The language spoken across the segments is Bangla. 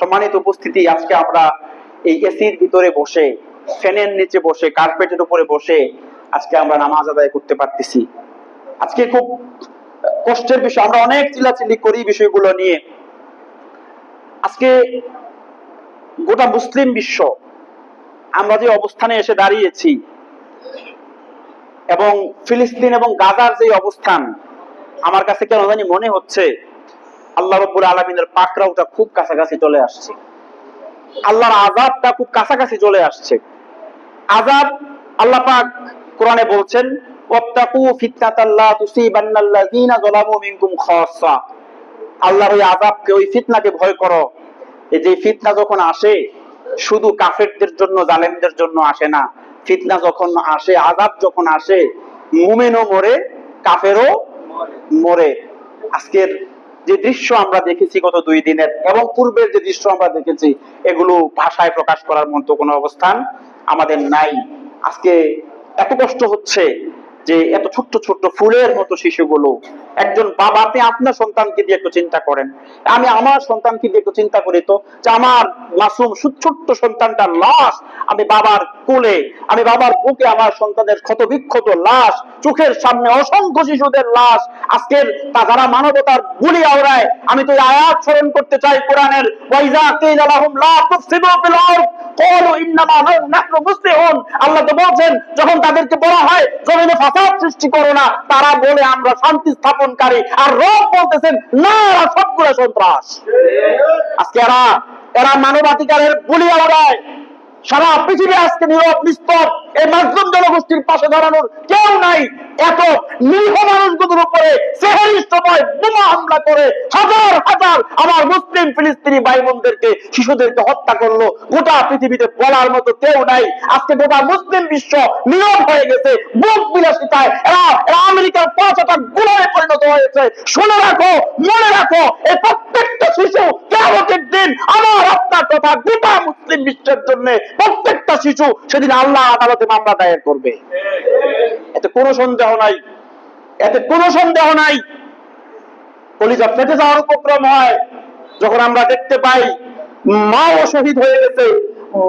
সম্মানিত উপস্থিতি, আজকে আমরা এই এসির ভিতরে বসে, ফ্যানের নিচে বসে, কার্পেটের উপরে বসে আজকে আমরা নামাজ আদায় করতে পারতেছি। আজকে খুব কষ্টের বিষয়, আমরা অনেক চিল্লাচিল্লি করি বিষয়গুলো নিয়ে। আজকে গোটা মুসলিম বিশ্ব, আমরা যে অবস্থানে এসে দাঁড়িয়েছি এবং ফিলিস্তিন এবং গাজার যে অবস্থান, আমার কাছে কেন জানি মনে হচ্ছে আল্লাহ রব্বুল আলমিনের পাকড়াওটা খুব কাছাকাছি চলে আসছে। আল্লাহর আজাবটা খুব কাছাকাছি চলে আসছে। আজাব আল্লাহ পাক কোরআনে বলছেন আল্লাহর ওই আযাবকে ওই ফিতনাকে ভয় করো। এই যে ফিতনা যখন আসে, শুধু কাফেরদের জন্য, জালেমদের জন্য আসে না। ফিতনা যখন আসে, আযাব যখন আসে, মুমিনও মরে, কাফেরও মরে। আজকের যে দৃশ্য আমরা দেখেছি গত দুই দিনের এবং পূর্বের যে দৃশ্য আমরা দেখেছি, এগুলো ভাষায় প্রকাশ করার মতো কোনো অবস্থান আমাদের নাই। আজকে এত কষ্ট হচ্ছে যে এত ছোট্ট ছোট্ট ফুলের মতো শিশুগুলো, একজন বাবা, আপনি আপনার সন্তানকে দিয়ে একটু চিন্তা করেন। আমি আমার সন্তানকে দিয়ে একটু চিন্তা করি তো, যে আমার মাসুম ছোট্ট সন্তানটার লাশ আমি বাবার কোলে, আমি বাবার বুকে আমার সন্তানের ক্ষত বিক্ষত লাশ, চোখের সামনে অসংখ্য শিশুদের লাশ, আজকের তা যারা মানবতার গুলি আওড়ায় আমি তো আয়াত স্মরণ করতে চাই কোরআনের, ওয়াইজা কিলা লাহুম লা তুফসিদু ফিল আরদ আল্লাহ তো বলছেন, যখন তাদেরকে বলা হয়, জমিনে সৃষ্টি করো না, তারা বলে আমরা শান্তি স্থাপনকারী। আর রব বলতেছেন, না সবগুলো সন্ত্রাস। আজকে এরা এরা মানবাধিকারের বলি আলাদায় সারা পৃথিবী আজকে নীরব নিস্তব এই মাধ্যম জনগোষ্ঠীর পাশে দাঁড়ানোর কেউ নাই। এত নিরীহ মানুষগুলোর উপরে বোমা হামলা করে হাজার হাজার আমার মুসলিম ফিলিস্তিনি ভাই বোনদেরকে শিশুদেরকে হত্যা করল। গোটা পৃথিবীতে বলার মতো কেউ নাই। আজকে গোটা মুসলিম বিশ্ব নীরব হয়ে গেছে। বুক বিলাসিতায় এরা এরা আমেরিকার পাঁচ হাজার গুলায় পরিণত হয়েছে। শুনে রাখো, মনে রাখো, এই প্রত্যেকটা শিশু দিন আমার আপনার তথা গোটা মুসলিম বিশ্বের জন্য প্রত্যেকটা শিশু সেদিন আল্লাহ আদালতে মামলা দায়ের করবে। এতে কোনো সন্দেহ নাই। এতে কোনো সন্দেহ নাই। কলিজা ফেটে যাওয়ার উপক্রম হয়। যখন আমরা দেখতে পাই, মাও শহীদ হয়ে গেছে,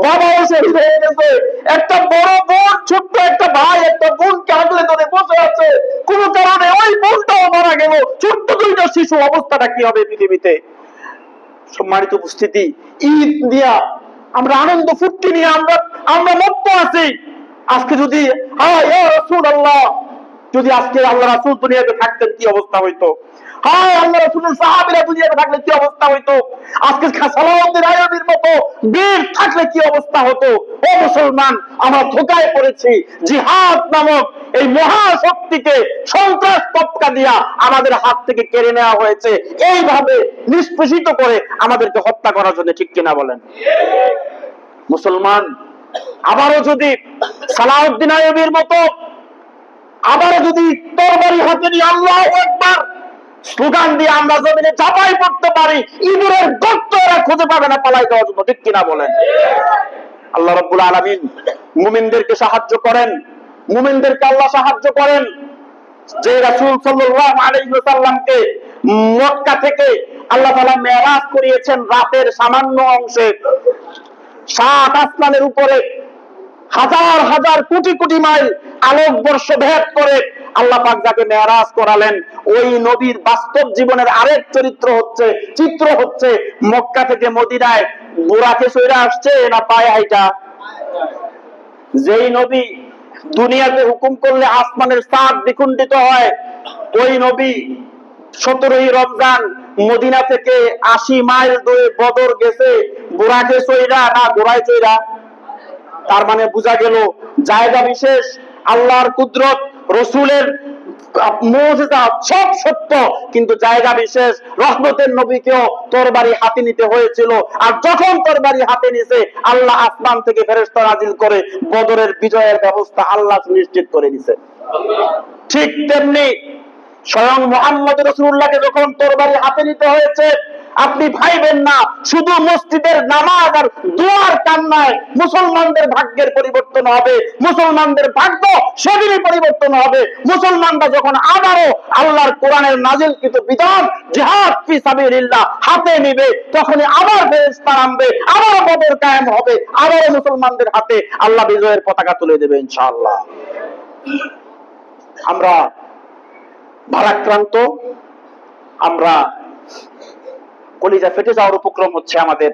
বাবাও শহীদ হয়ে গেছে। একটা বড় বোন, ছোট্ট একটা ভাই, একটা বোনকে আগলে ধরে বসে আছে। কোন কারণে ওই বোনটাও মারা গেল। ছোট্ট দুইটা শিশু অবস্থাটা কি হবে পৃথিবীতে? সম্মানিত উপস্থিতি। ঈদ দিয়া আমরা আনন্দ ফুর্তি নিয়ে আমরা আমরা মত আছি। আজকে যদি আল্লাহ যদি আজকে আল্লাহ রাসুল দুনিয়াতে থাকতেন কি অবস্থা হইতো? হায় আল্লাহ রাসুল দুনিয়াতে থাকলে কি অবস্থা হইতো? আজকে সালাউদ্দিন মতো বীর থাকলে কি অবস্থা হতো? ও মুসলমান, আমরা ধোকায় পড়েছি। জিহাদ নামক এই মহাশক্তিকে সন্ত্রাস তৎকা দিয়া আমাদের হাত থেকে কেড়ে নেওয়া হয়েছে। এইভাবে নিষ্পেষিত করে আমাদেরকে হত্যা করার জন্য ঠিক কিনা বলেন? মুসলমান, আবারও যদি সালাউদ্দিন আইয়ুবীর মতো, আবারও যদি তরবারি হাতে নিয়ে আল্লাহ একবার স্লোগান দিয়ে আমরা জমিনে চাপাই পড়তে পারি, ইঁদুরের গর্ত এরা খুঁজে পাবে না, পালাই দেওয়ার জন্য। ঠিক কিনা বলেন? আল্লাহ রব্বুল আলামিন মুমিনদেরকে সাহায্য করেন। মুমিনদেরকে আল্লাহ সাহায্য করেন। যে রাসূল সাল্লাল্লাহু আলাইহি ওয়াসাল্লামকে মক্কা থেকে আল্লাহ তাআলা মেরাজ করিয়েছেন রাতের সামান্য অংশে। সাত আসমানের উপরে হাজার হাজার কোটি কোটি মাইল আলোক বর্ষ ভেদ করে আল্লাহ পাক যাকে মেরাজ করালেন, ওই নবীর বাস্তব জীবনের আরেক চরিত্র হচ্ছে, চিত্র হচ্ছে মক্কা থেকে মদিনায়। বুড়াকে সইরা আসছে না পায়ে হাইটা? যেই নবী দুনিয়াতে হুকুম করলে আসমানের সাত দ্বিখণ্ডিত হয়, ওই নবী সতেরোই রমজান মদিনা থেকে আশি মাইল দূরে বদর গেছে বুড়াকে চইরা না গোড়ায় চইরা তার মানে বোঝা গেল, জায়গা বিশেষ, আল্লাহর কুদরত। রসুলের সব সত্য, কিন্তু জায়গা বিশেষ, রহমতের নবীকেও তরবারি হাতে নিতে হয়েছিল। আর যখন তরবারি হাতে নিছে, আল্লাহ আসমান থেকে ফেরেশতা নাজিল করে, বদরের বিজয়ের ব্যবস্থা আল্লাহ নিশ্চিত করে দিছে ঠিক তেমনি স্বয়ং মোহাম্মদ রসুল্লাহকে যখন তরবারি হাতে নিতে হয়েছে আপনি ভাইবেন না। শুধু মসজিদের নামাজ আর দোয়ার কান্নায় মুসলমানদের ভাগ্যের পরিবর্তন হবে। মুসলমানদের ভাগ্য সেদিনই পরিবর্তন হবে। মুসলমানরা যখন আবারও আল্লাহর কোরআনের নাজিলকৃত বিধান, জিহাদ হাতে নিবে, তখনই আবার ফেরেশতা নামবে, আবার বদর কায়েম হবে আবারও মুসলমানদের হাতে আল্লাহ বিজয়ের পতাকা তুলে দেবে ইনশাআল্লাহ। আমরা ভারাক্রান্ত, আমরা কলিজা ফেটে যাওয়ার উপক্রম হচ্ছে আমাদের।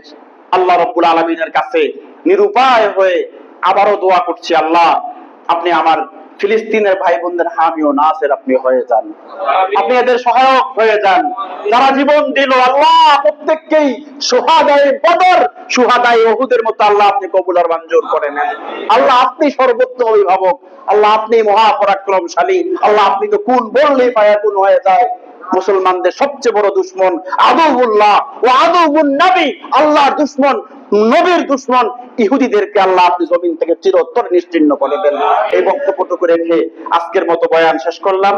আল্লাহ রব্বুল আলমিনের কাছে নিরুপায় হয়ে আবারও দোয়া করছি আল্লাহ আপনি আমার ফিলিস্তিনের ভাই বোনদের হামি ও নাসের আপনি হয়ে যান। আপনি এদের সহায়ক হয়ে যান। যারা জীবন দিল আল্লাহ প্রত্যেককেই সুহাদায় বদর সুহাদায় ওহুদের মতো আল্লাহ আপনি কবুল আর মঞ্জুর করে নেন। আল্লাহ আপনি সর্বোত্তম অভিভাবক। আল্লাহ আপনি মহাপরাক্রমশালী আল্লাহ আপনি তো কোন বললেই ফায়াকুন হয়ে যায়। মুসলমানদের সবচেয়ে বড় দুশ্মন আদৌবুল্লাহ ও আদৌবুল নবী, আল্লাহর দুশ্মন, নবীর দুশ্মন। ইহুদিদেরকে আল্লাহ আপনি জমিন থেকে চিরোত্তর নিশ্চিন্ন করে দেন। এই বক্তব্যটুকু রেখে আজকের মতো বয়ান শেষ করলাম।